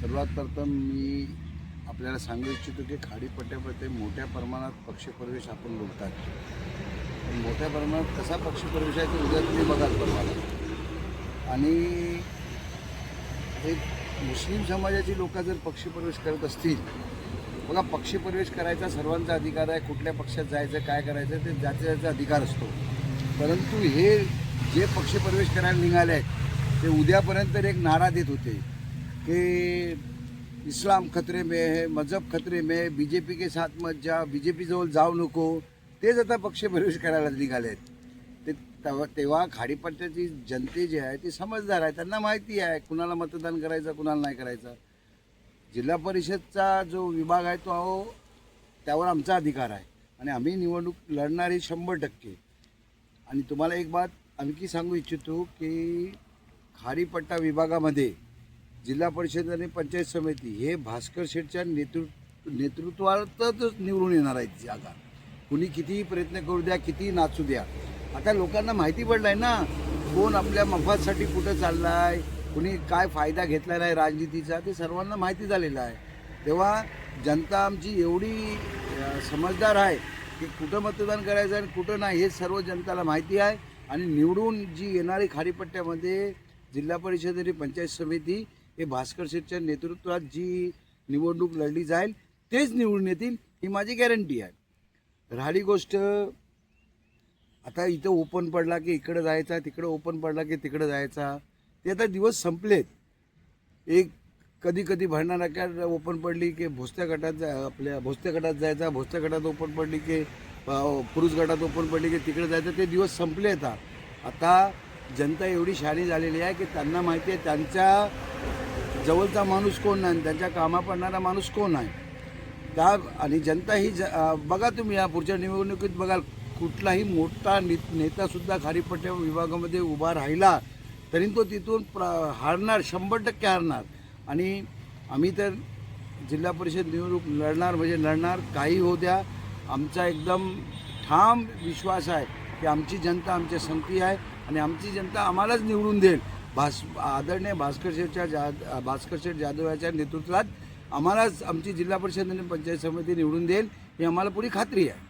सर्वात प्रथम मी आपल्याला सांगू इच्छितो की खाडीपट्ट्यामध्ये मोठ्या प्रमाणात पक्षप्रवेश आपण बघतात पण मोठ्या प्रमाणात कसा पक्षप्रवेश आहे ते उद्या तुम्ही बघाल परवाला आणि हे मुस्लिम समाजाची लोक जर पक्षप्रवेश करत असतील बघा पक्षप्रवेश करायचा सर्वांचा अधिकार आहे कुठल्या पक्षात जायचं काय करायचं ते ज्याचा ज्याचा अधिकार असतो. परंतु हे जे पक्षप्रवेश करायला निघाले आहेत ते उद्यापर्यंत एक नारा देत होते. कि इस्लाम खतरे में है मजहब खतरे में है बी जे पी के साथ मत जा बी जे पीजवळ जाऊ नको. तेच आता पक्ष प्रवेश करायला निघाले आहेत ते तेव्हा तेव्हा खाडीपट्ट्याची जनते जी आहे ती समजदार आहे. त्यांना माहिती आहे कुणाला मतदान करायचं कुणाला नाही करायचं. जिल्हा परिषदचा जो विभाग आहे तो अहो त्यावर आमचा अधिकार आहे. आणि आम्ही निवडणूक लढणारे शंभर टक्के. आणि तुम्हाला एक बात आणखी सांगू इच्छितो की खारीपट्टा विभागामध्ये जिल्हा परिषद आणि पंचायत समिती हे भास्कर शेठच्या नेतृत्व नेतृत्वातच निवडून येणार आहेत जागा कुणी कितीही प्रयत्न करू द्या कितीही नाचू द्या. आता लोकांना माहिती पडलं आहे ना कोण आपल्या मफासाठी कुठं चालला आहे कुणी काय फायदा घेतलेला आहे राजनीतीचा ते सर्वांना माहिती झालेलं आहे. तेव्हा जनता आमची एवढी समजदार आहे की कुठं मतदान करायचं आणि कुठं नाही हे सर्व जनताला माहिती आहे. आणि निवडून जी येणारी खाडीपट्ट्यामध्ये जिल्हा परिषद आणि पंचायत समिती हे भास्कर शेठच्या नेतृत्वात जी निवडणूक लढली जाईल तेच निवडून येतील ही माझी गॅरंटी आहे. राहिली गोष्ट आता इथं ओपन पडला की इकडं जायचा तिकडं ओपन पडला की तिकडं जायचा. ते आता दिवस संपलेत. एक कधी कधी भांडणा नाक्यात ओपन पडली की भोसत्या गटात जा आपल्या भोसत्या गटात जायचा भोसत्या गटात ओपन पडली की पुरुष गटात ओपन पडली की तिकडे जायचं ते दिवस संपले आता आता जनता एवढी शाणी झालेली आहे की त्यांना माहिती आहे त्यांच्या जवळचा माणूस कोण नाही आणि त्यांच्या कामा पडणारा माणूस कोण आहे त्या आणि जनता ही ज बघा तुम्ही या पुढच्या निवडणुकीत बघाल कुठलाही मोठा ने नेतासुद्धा खारीपट्ट्या विभागामध्ये उभा राहिला तरी तो तिथून प्र हारणार शंभर टक्के हारणार. आणि आम्ही तर जिल्हा परिषद निवडणूक लढणार म्हणजे लढणार काही होऊ द्या. आमचा एकदम ठाम विश्वास आहे की आमची जनता आमच्या संगती आहे आणि आमची जनता आम्हालाच निवडून देईल. भास आदरणीय भास्कर शेठच्या जा भास्कर शेठ जाधव याच्या नेतृत्वात आम्हालाच आमची जिल्हा परिषद आणि पंचायत समिती निवडून देईल ही आम्हाला पुरी खात्री आहे.